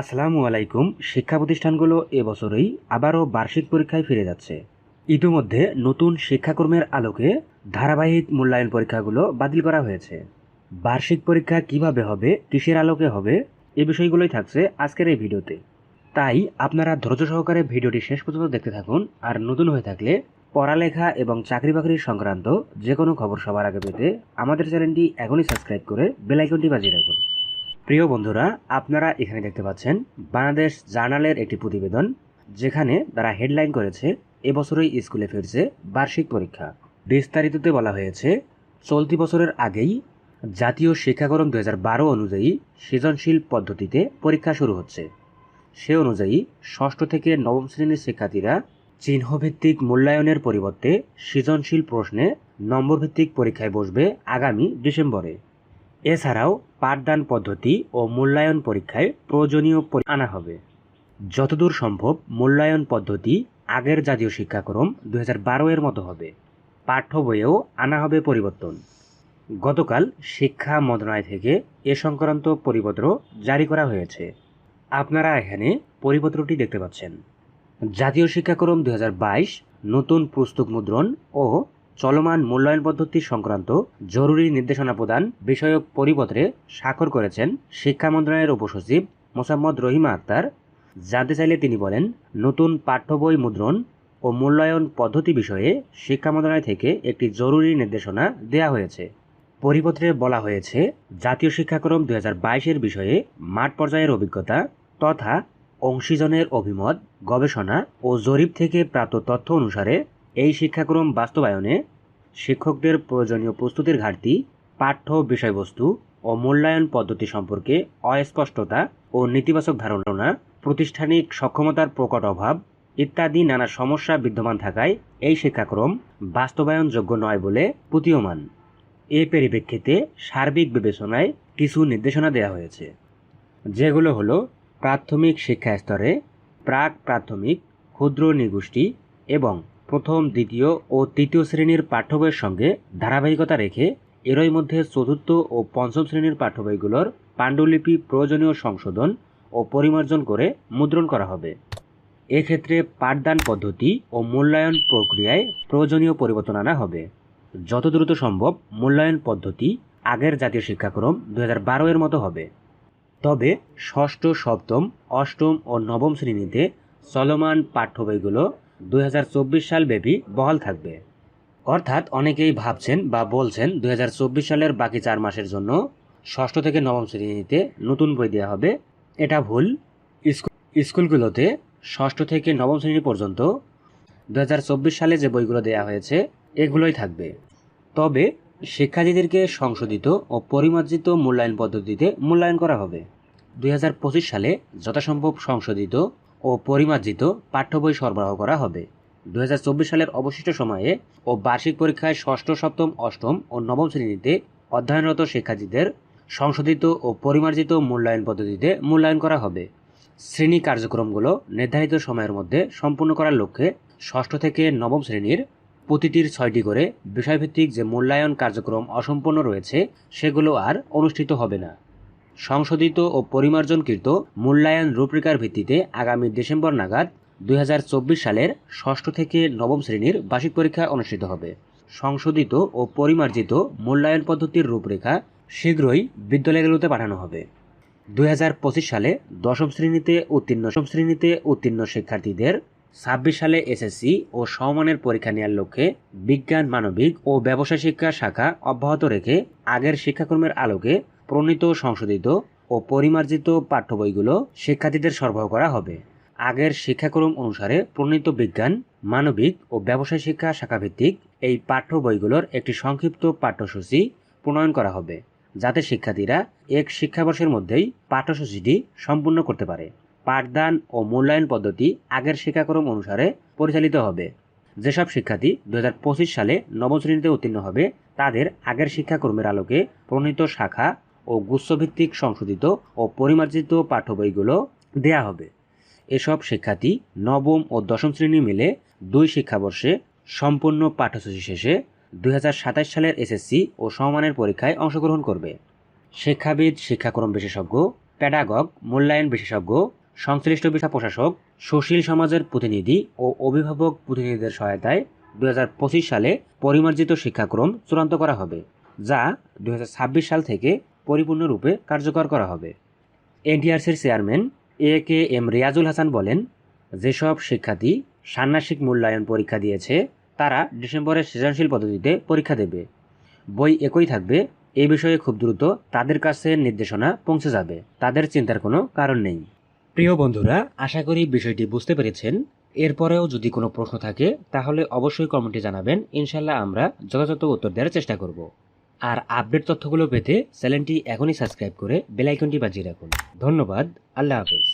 আসসালামু আলাইকুম। শিক্ষা প্রতিষ্ঠানগুলো এবছরই আবারও বার্ষিক পরীক্ষায় ফিরে যাচ্ছে। ইতিমধ্যে নতুন শিক্ষাকর্মের আলোকে ধারাবাহিক মূল্যায়ন পরীক্ষাগুলো বাতিল করা হয়েছে। বার্ষিক পরীক্ষা কীভাবে হবে, কিসের আলোকে হবে, এ বিষয়গুলোই থাকছে আজকের এই ভিডিওতে। তাই আপনারা ধৈর্য সহকারে ভিডিওটি শেষ পর্যন্ত দেখতে থাকুন আর নতুন হয়ে থাকলে পড়ালেখা এবং চাকরি বাকরি সংক্রান্ত যে কোনো খবর সবার আগে পেতে আমাদের চ্যানেলটি এখনই সাবস্ক্রাইব করে বেলাইকনটি বাজিয়ে রাখুন। প্রিয় বন্ধুরা, আপনারা এখানে দেখতে পাচ্ছেন বাংলাদেশ জার্নালের একটি প্রতিবেদন, যেখানে তারা হেডলাইন করেছে, এবছরই স্কুলে ফিরছে বার্ষিক পরীক্ষা। বিস্তারিততে বলা হয়েছে, চলতি বছরের আগেই জাতীয় শিক্ষাক্রম দু বারো অনুযায়ী সৃজনশীল পদ্ধতিতে পরীক্ষা শুরু হচ্ছে। সে অনুযায়ী ষষ্ঠ থেকে নবম শ্রেণির শিক্ষার্থীরা চিহ্নভিত্তিক মূল্যায়নের পরিবর্তে সৃজনশীল প্রশ্নে নম্বরভিত্তিক পরীক্ষায় বসবে আগামী ডিসেম্বরে। এছাড়াও পাঠদান পদ্ধতি ও মূল্যায়ন পরীক্ষায় প্রয়োজনীয় পরি- আনা হবে। যতদূর সম্ভব মূল্যায়ন পদ্ধতি আগের জাতীয় শিক্ষাক্রম দু এর মতো হবে। পাঠ্য বইয়েও আনা হবে পরিবর্তন। গতকাল শিক্ষা মন্ত্রণালয় থেকে এ সংক্রান্ত পরিপত্র জারি করা হয়েছে। আপনারা এখানে পরিপত্রটি দেখতে পাচ্ছেন। জাতীয় শিক্ষাক্রম দু হাজার বাইশ, নতুন পুস্তক মুদ্রণ ও চলমান মূল্যায়ন পদ্ধতি সংক্রান্ত জরুরি নির্দেশনা প্রদান বিষয়ক পরিপত্রে স্বাক্ষর করেছেন শিক্ষা মন্ত্রণালয়ের উপসচিব মোসাম্মদ রহিমা আক্তার। জানতে চাইলে তিনি বলেন, নতুন পাঠ্য বই মুদ্রণ ও মূল্যায়ন পদ্ধতি বিষয়ে শিক্ষা মন্ত্রণালয় থেকে একটি জরুরি নির্দেশনা দেওয়া হয়েছে। পরিপত্রে বলা হয়েছে, জাতীয় শিক্ষাক্রম দু হাজার বিষয়ে মাঠ পর্যায়ের অভিজ্ঞতা তথা অংশীজনের অভিমত, গবেষণা ও জরিপ থেকে প্রাপ্ত তথ্য অনুসারে এই শিক্ষাক্রম বাস্তবায়নে শিক্ষকদের প্রয়োজনীয় প্রস্তুতির ঘাটতি, পাঠ্য বিষয়বস্তু ও মূল্যায়ন পদ্ধতি সম্পর্কে অস্পষ্টতা ও নেতিবাচক ধারণা, প্রতিষ্ঠানিক সক্ষমতার প্রকট অভাব ইত্যাদি নানা সমস্যা বিদ্যমান থাকায় এই শিক্ষাক্রম বাস্তবায়নযোগ্য নয় বলে প্রতীয়মান। এ পরিপ্রেক্ষিতে সার্বিক বিবেচনায় কিছু নির্দেশনা দেওয়া হয়েছে। যেগুলো হলো প্রাথমিক শিক্ষা স্তরে প্রাক প্রাথমিক, ক্ষুদ্র নিগোষ্ঠী এবং প্রথম, দ্বিতীয় ও তৃতীয় শ্রেণির পাঠ্য বইয়ের সঙ্গে ধারাবাহিকতা রেখে এরই মধ্যে চতুর্থ ও পঞ্চম শ্রেণির পাঠ্য বইগুলোর পাণ্ডুলিপি প্রয়োজনীয় সংশোধন ও পরিমার্জন করে মুদ্রণ করা হবে। এক্ষেত্রে পাঠদান পদ্ধতি ও মূল্যায়ন প্রক্রিয়ায় প্রয়োজনীয় পরিবর্তন আনা হবে। যত দ্রুত সম্ভব মূল্যায়ন পদ্ধতি আগের জাতীয় শিক্ষাক্রম দু বারো এর মতো হবে। তবে ষষ্ঠ, সপ্তম, অষ্টম ও নবম শ্রেণীতে চলমান পাঠ্য বইগুলো দুই হাজার চব্বিশ সাল ব্যাপী বহাল থাকবে। অর্থাৎ অনেকেই ভাবছেন বা বলছেন দু হাজার চব্বিশ সালের বাকি চার মাসের জন্য ষষ্ঠ থেকে নবম শ্রেণীতে নতুন বই দেওয়া হবে। এটা ভুল। স্কুল স্কুলগুলোতে ষষ্ঠ থেকে নবম শ্রেণি পর্যন্ত দু হাজার চব্বিশ সালে যে বইগুলো দেওয়া হয়েছে, এগুলোই থাকবে। তবে শিক্ষার্থীদেরকে সংশোধিত ও পরিমার্জিত মূল্যায়ন পদ্ধতিতে মূল্যায়ন করা হবে। দুই হাজার পঁচিশ সালে যথাসম্ভব সংশোধিত ও পরিমার্জিত পাঠ্য বই সরবরাহ করা হবে। দু হাজার চব্বিশ সালের অবশিষ্ট সময়ে ও বার্ষিক পরীক্ষায় ষষ্ঠ, সপ্তম, অষ্টম ও নবম শ্রেণীতে অধ্যয়নরত শিক্ষার্থীদের সংশোধিত ও পরিমার্জিত মূল্যায়ন পদ্ধতিতে মূল্যায়ন করা হবে। শ্রেণি কার্যক্রমগুলো নির্ধারিত সময়ের মধ্যে সম্পূর্ণ করার লক্ষ্যে ষষ্ঠ থেকে নবম শ্রেণির প্রতিটির ছয়টি করে বিষয়ভিত্তিক যে মূল্যায়ন কার্যক্রম অসম্পূর্ণ রয়েছে, সেগুলো আর অনুষ্ঠিত হবে না। সংশোধিত ও পরিমার্জনকৃত মূল্যায়ন রূপরেখার ভিত্তিতে আগামী ডিসেম্বর নাগাদ দুই হাজার চব্বিশ সালের ষষ্ঠ থেকে নবম শ্রেণির বার্ষিক পরীক্ষা অনুষ্ঠিত হবে। সংশোধিত ও পরিমার্জিত মূল্যায়ন পদ্ধতির রূপরেখা শীঘ্রই বিদ্যালয়গুলোতে পাঠানো হবে। দুই হাজার পঁচিশ সালে দশম শ্রেণীতে উত্তীর্ণ দশম শ্রেণীতে উত্তীর্ণ শিক্ষার্থীদের ছাব্বিশ সালে এসএসসি ও সমমানের পরীক্ষা নেওয়ার লক্ষ্যে বিজ্ঞান, মানবিক ও ব্যবসায় শিক্ষা শাখা অব্যাহত রেখে আগের শিক্ষাক্রমের আলোকে প্রণীত সংশোধিত ও পরিমার্জিত পাঠ্য বইগুলো শিক্ষার্থীদের সরবরাহ করা হবে। আগের শিক্ষাক্রম অনুসারে প্রণীত বিজ্ঞান, মানবিক ও ব্যবসায় শিক্ষা শাখাভিত্তিক এই পাঠ্য বইগুলোর একটি সংক্ষিপ্ত পাঠ্যসূচি প্রণয়ন করা হবে, যাতে শিক্ষার্থীরা এক শিক্ষাবর্ষের মধ্যেই পাঠ্যসূচিটি সম্পূর্ণ করতে পারে। পাঠদান ও মূল্যায়ন পদ্ধতি আগের শিক্ষাক্রম অনুসারে পরিচালিত হবে। যেসব শিক্ষার্থী দু হাজার পঁচিশ সালে নবম শ্রেণীতে উত্তীর্ণ হবে, তাদের আগের শিক্ষাক্রমের আলোকে প্রণীত শাখা ও গুচ্ছভিত্তিক সংশোধিত ও পরিমার্জিত পাঠ্য বইগুলো দেয়া হবে। এসব শিক্ষার্থী নবম ও দশম শ্রেণি মিলে দুই শিক্ষাবর্ষে সম্পূর্ণ পাঠ্যসূচি শেষে দুই হাজার সাতাশ সালের এসএসসি ও সমমানের পরীক্ষায় অংশগ্রহণ করবে। শিক্ষাবিদ, শিক্ষাক্রম বিশেষজ্ঞ প্যাডাগগ মূল্যায়ন বিশেষজ্ঞ, সংশ্লিষ্ট বিষয় প্রশাসক, সুশীল সমাজের প্রতিনিধি ও অভিভাবক প্রতিনিধিদের সহায়তায় দুই হাজার পঁচিশ সালে পরিমার্জিত শিক্ষাক্রম চূড়ান্ত করা হবে, যা দু হাজার ছাব্বিশ সাল থেকে পরিপূর্ণরূপে কার্যকর করা হবে। এনটিআরসির chairman A K M Riazul Hasan বলেন, যেসব শিক্ষার্থী ষান্মাসিক মূল্যায়ন পরীক্ষা দিয়েছে, তারা ডিসেম্বরের সৃজনশীল পদ্ধতিতে পরীক্ষা দেবে। বই একই থাকবে, এ বিষয়ে খুব দ্রুত তাদের কাছে নির্দেশনা পৌঁছে যাবে। তাদের চিন্তার কোনো কারণ নেই। প্রিয় বন্ধুরা, আশা করি বিষয়টি বুঝতে পেরেছেন। এরপরেও যদি কোনো প্রশ্ন থাকে, তাহলে অবশ্যই কমেন্টে জানাবেন। ইনশাল্লাহ আমরা যথাযথ উত্তর দেওয়ার চেষ্টা করব। আর আপডেট তথ্যগুলো পেতে চ্যানেলটি এখনই সাবস্ক্রাইব করে বেলাইকনটি বাজিয়ে রাখুন। ধন্যবাদ। আল্লাহ হাফেজ।